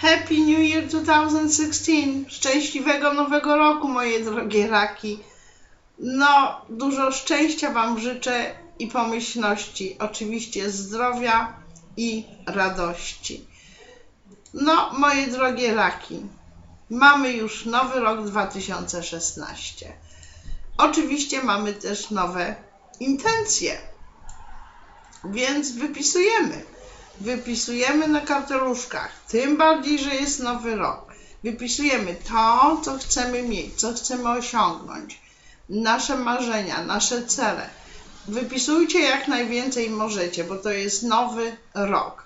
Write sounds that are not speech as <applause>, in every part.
Happy New Year 2016! Szczęśliwego nowego roku, moje drogie raki. No, dużo szczęścia Wam życzę i pomyślności. Oczywiście zdrowia i radości. No, moje drogie raki, mamy już nowy rok 2016. Oczywiście mamy też nowe intencje, więc wypisujemy. Wypisujemy na karteluszkach, tym bardziej, że jest nowy rok. Wypisujemy to, co chcemy mieć, co chcemy osiągnąć, nasze marzenia, nasze cele. Wypisujcie jak najwięcej możecie, bo to jest nowy rok.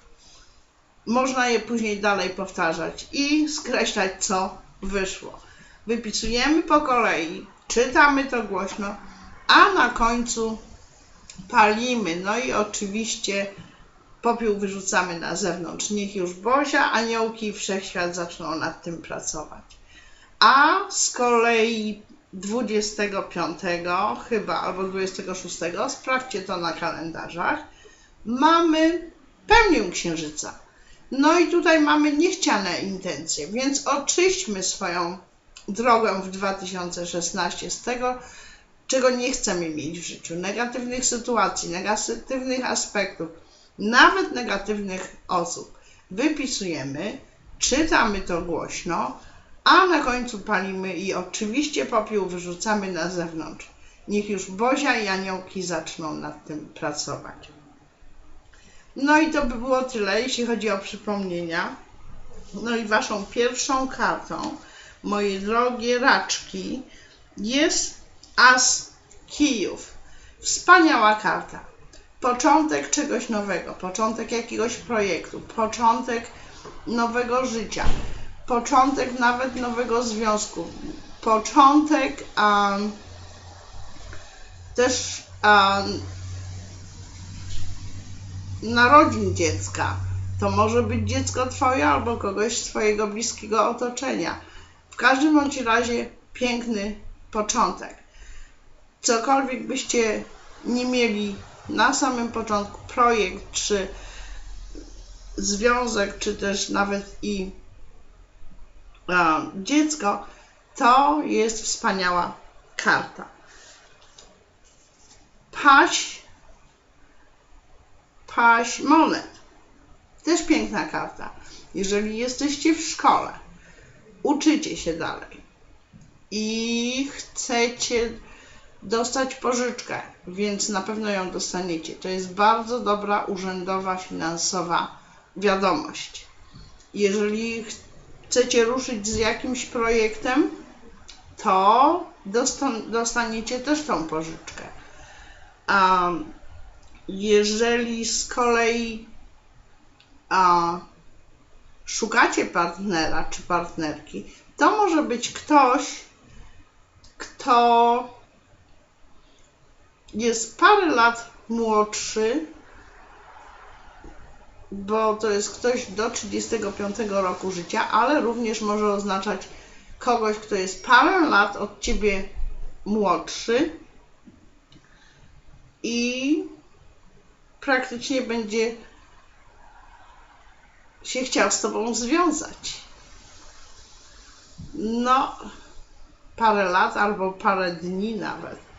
Można je później dalej powtarzać i skreślać, co wyszło. Wypisujemy po kolei, czytamy to głośno, a na końcu palimy. No i oczywiście popiół wyrzucamy na zewnątrz. Niech już Bozia, aniołki i wszechświat zaczną nad tym pracować. A z kolei 25 chyba albo 26, sprawdźcie to na kalendarzach, mamy pełnię księżyca. No i tutaj mamy niechciane intencje, więc oczyśćmy swoją drogę w 2016 z tego, czego nie chcemy mieć w życiu, negatywnych sytuacji, negatywnych aspektów, nawet negatywnych osób. Wypisujemy, czytamy to głośno, a na końcu palimy i oczywiście popiół wyrzucamy na zewnątrz. Niech już Bozia i aniołki zaczną nad tym pracować. No i to by było tyle, jeśli chodzi o przypomnienia. No i waszą pierwszą kartą, moje drogie raczki, jest As Kijów. Wspaniała karta. Początek czegoś nowego, początek jakiegoś projektu, początek nowego życia, początek nawet nowego związku, początek um, też um, narodzin dziecka. To może być dziecko Twoje albo kogoś z Twojego bliskiego otoczenia. W każdym bądź razie piękny początek. Cokolwiek byście nie mieli na samym początku, projekt, czy związek, czy też nawet i dziecko, to jest wspaniała karta. Paść paść monet. Też piękna karta. Jeżeli jesteście w szkole, uczycie się dalej i chcecie dostać pożyczkę, więc na pewno ją dostaniecie. To jest bardzo dobra urzędowa, finansowa wiadomość. Jeżeli chcecie ruszyć z jakimś projektem, to dostaniecie też tą pożyczkę. Um, jeżeli z kolei a, szukacie partnera czy partnerki, to może być ktoś, kto jest parę lat młodszy, bo to jest ktoś do 35 roku życia, ale również może oznaczać kogoś, kto jest parę lat od ciebie młodszy i praktycznie będzie się chciał z Tobą związać. No, parę lat albo parę dni nawet.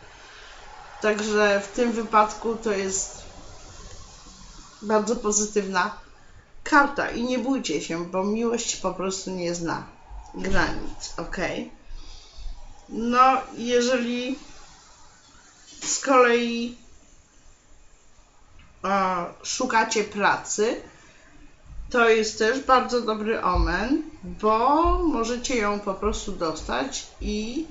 Także w tym wypadku to jest bardzo pozytywna karta i nie bójcie się, bo miłość po prostu nie zna granic, ok? No, jeżeli z kolei szukacie pracy, to jest też bardzo dobry omen, bo możecie ją po prostu dostać i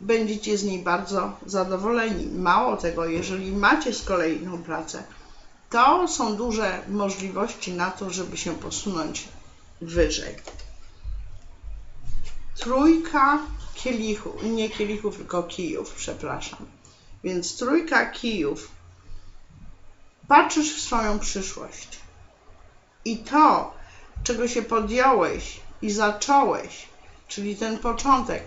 będziecie z niej bardzo zadowoleni. Mało tego, jeżeli macie z kolei inną pracę, to są duże możliwości na to, żeby się posunąć wyżej. Trójka kielichów, nie kielichów, tylko kijów, przepraszam. Więc trójka kijów Patrzysz w swoją przyszłość. I to, czego się podjąłeś i zacząłeś, czyli ten początek,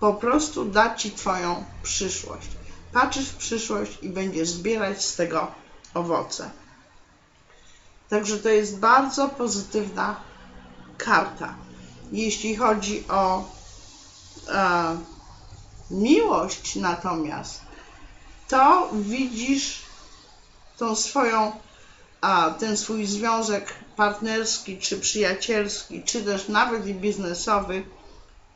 po prostu da ci Twoją przyszłość. Patrzysz w przyszłość i będziesz zbierać z tego owoce. Także to jest bardzo pozytywna karta. Jeśli chodzi o e, miłość natomiast, to widzisz tą swoją, a, ten swój związek partnerski, czy przyjacielski, czy też nawet i biznesowy,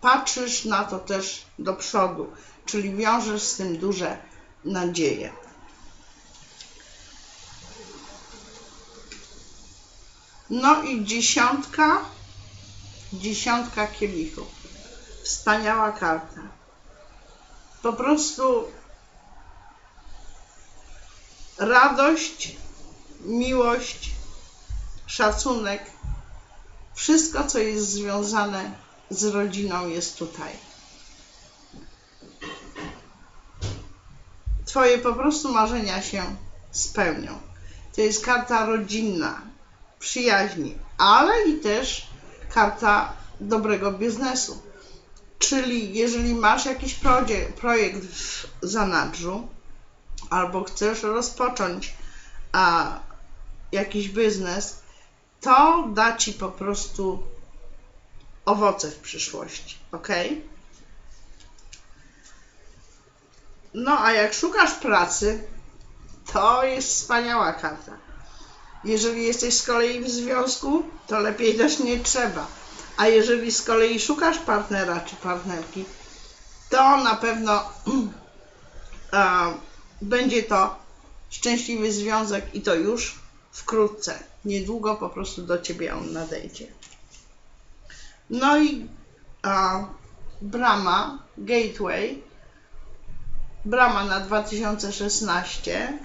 patrzysz na to też do przodu, czyli wiążesz z tym duże nadzieje. No i dziesiątka, dziesiątka kielichów. Wspaniała karta. Po prostu radość, miłość, szacunek, wszystko, co jest związane z rodziną, jest tutaj. Twoje po prostu marzenia się spełnią. To jest karta rodzinna, przyjaźni, ale i też karta dobrego biznesu. Czyli jeżeli masz jakiś projekt w zanadrzu, albo chcesz rozpocząć a, jakiś biznes, to da ci po prostu owoce w przyszłości, ok? No a jak szukasz pracy, to jest wspaniała karta. Jeżeli jesteś z kolei w związku, to lepiej też nie trzeba. A jeżeli z kolei szukasz partnera czy partnerki, to na pewno <clears throat> będzie to szczęśliwy związek i to już wkrótce. Niedługo po prostu do ciebie on nadejdzie. No i a, brama, gateway, brama na 2016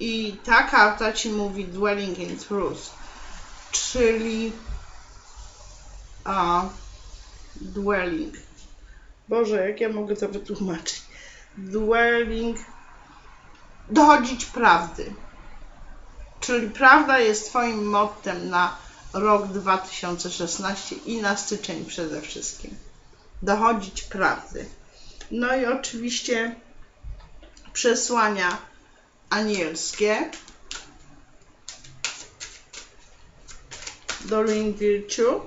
i ta karta ci mówi dwelling in truth, czyli a, dwelling. Boże, jak ja mogę to wytłumaczyć? dwelling, dochodzić prawdy. Czyli prawda jest Twoim mottem na rok 2016 i na styczeń przede wszystkim. Dochodzić prawdy. No i oczywiście przesłania anielskie do Virtue.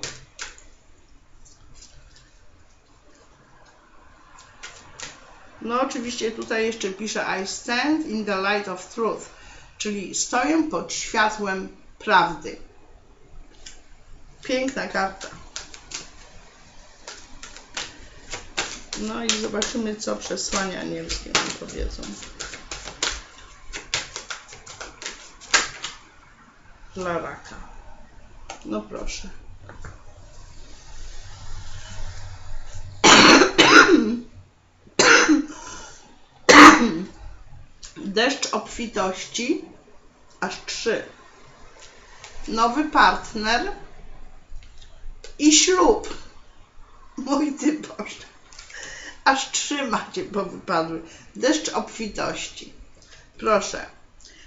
No oczywiście tutaj jeszcze pisze I stand in the light of truth, czyli stoję pod światłem prawdy. Piękna karta. No i zobaczymy, co przesłania anielskie nam powiedzą. Dla raka. No proszę. Deszcz obfitości, aż trzy. Nowy partner i ślub. Mój ty Boże. Aż trzy macie, bo wypadły. Deszcz obfitości. Proszę.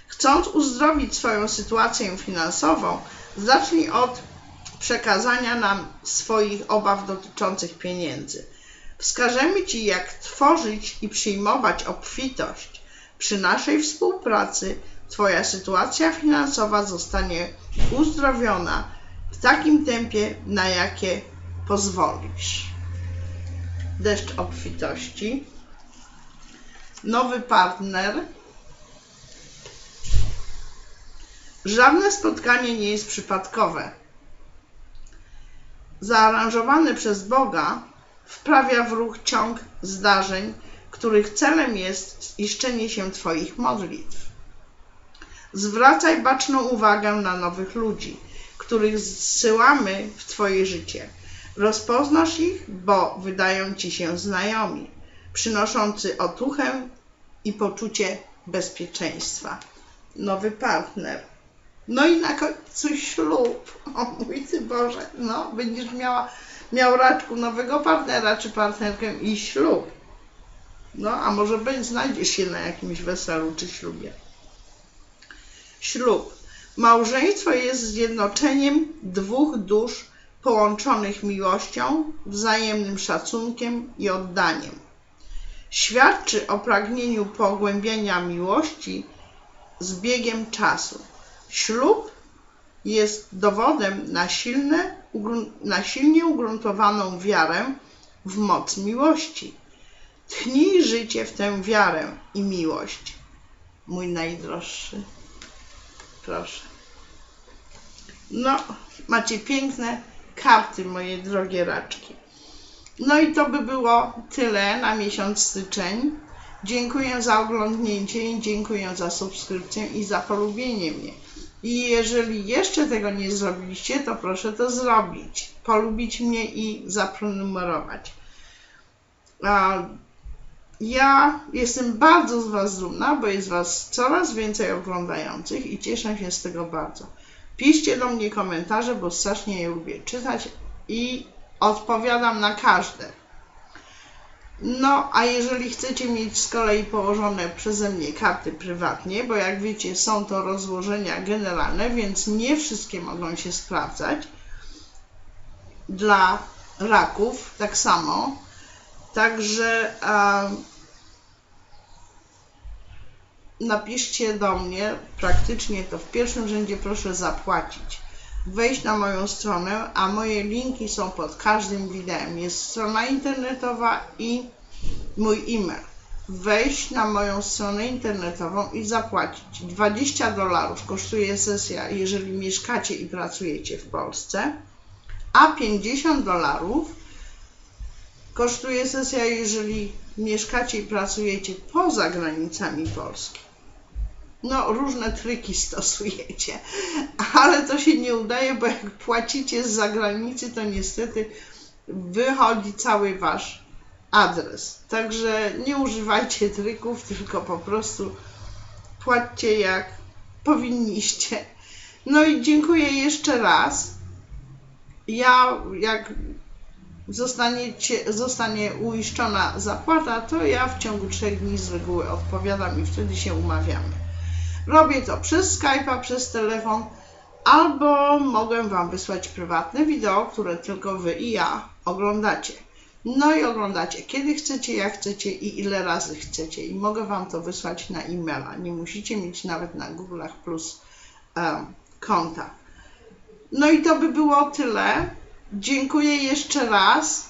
Chcąc uzdrowić swoją sytuację finansową, zacznij od przekazania nam swoich obaw dotyczących pieniędzy. Wskażemy Ci, jak tworzyć i przyjmować obfitość. Przy naszej współpracy Twoja sytuacja finansowa zostanie uzdrowiona w takim tempie, na jakie pozwolisz. Deszcz obfitości. Nowy partner. Żadne spotkanie nie jest przypadkowe. Zaaranżowane przez Boga wprawia w ruch ciąg zdarzeń, których celem jest ziszczenie się Twoich modlitw. Zwracaj baczną uwagę na nowych ludzi, których zsyłamy w Twoje życie. Rozpoznasz ich, bo wydają Ci się znajomi, przynoszący otuchę i poczucie bezpieczeństwa. Nowy partner. No i na końcu ślub. O mój Ty Boże, no będziesz miała, miał raczku nowego partnera czy partnerkę i ślub. No, a może znajdziesz się na jakimś weselu czy ślubie. Ślub. Małżeństwo jest zjednoczeniem dwóch dusz połączonych miłością, wzajemnym szacunkiem i oddaniem. Świadczy o pragnieniu pogłębienia miłości z biegiem czasu. Ślub jest dowodem na, silne, na silnie ugruntowaną wiarę w moc miłości. Tchnij życie w tę wiarę i miłość, mój najdroższy. Proszę. No, macie piękne karty, moje drogie raczki. No i to by było tyle na miesiąc styczeń. Dziękuję za oglądnięcie dziękuję za subskrypcję i za polubienie mnie. I jeżeli jeszcze tego nie zrobiliście, to proszę to zrobić. Polubić mnie i zaprenumerować. Ja jestem bardzo z Was dumna, bo jest Was coraz więcej oglądających i cieszę się z tego bardzo. Piszcie do mnie komentarze, bo strasznie je lubię czytać i odpowiadam na każde. No, a jeżeli chcecie mieć z kolei położone przeze mnie karty prywatnie, bo jak wiecie, są to rozłożenia generalne, więc nie wszystkie mogą się sprawdzać. Dla raków tak samo. Także um, napiszcie do mnie, praktycznie to w pierwszym rzędzie proszę zapłacić. Wejść na moją stronę, a moje linki są pod każdym wideo. Jest strona internetowa i mój e-mail. Wejść na moją stronę internetową i zapłacić. 20 dolarów kosztuje sesja, jeżeli mieszkacie i pracujecie w Polsce, a 50 dolarów kosztuje sesja, jeżeli mieszkacie i pracujecie poza granicami Polski. No, różne triki stosujecie, ale to się nie udaje, bo jak płacicie z zagranicy, to niestety wychodzi cały wasz adres. Także nie używajcie trików, tylko po prostu płaccie jak powinniście. No i dziękuję jeszcze raz. Ja, jak zostanie uiszczona zapłata, to ja w ciągu trzech dni z reguły odpowiadam i wtedy się umawiamy. Robię to przez Skype'a, przez telefon, albo mogę Wam wysłać prywatne wideo, które tylko Wy i ja oglądacie. No i oglądacie kiedy chcecie, jak chcecie i ile razy chcecie. I mogę Wam to wysłać na e-maila. Nie musicie mieć nawet na Google'ach plus um, konta. No i to by było tyle. Dziękuję jeszcze raz.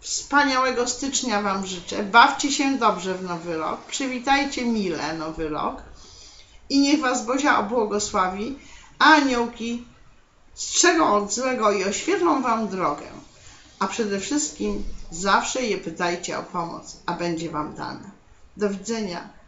Wspaniałego stycznia Wam życzę. Bawcie się dobrze w nowy rok. Przywitajcie mile nowy rok. I niech Was Bozia obłogosławi, a aniołki strzegą od złego i oświetlą Wam drogę. A przede wszystkim zawsze je pytajcie o pomoc, a będzie Wam dane. Do widzenia.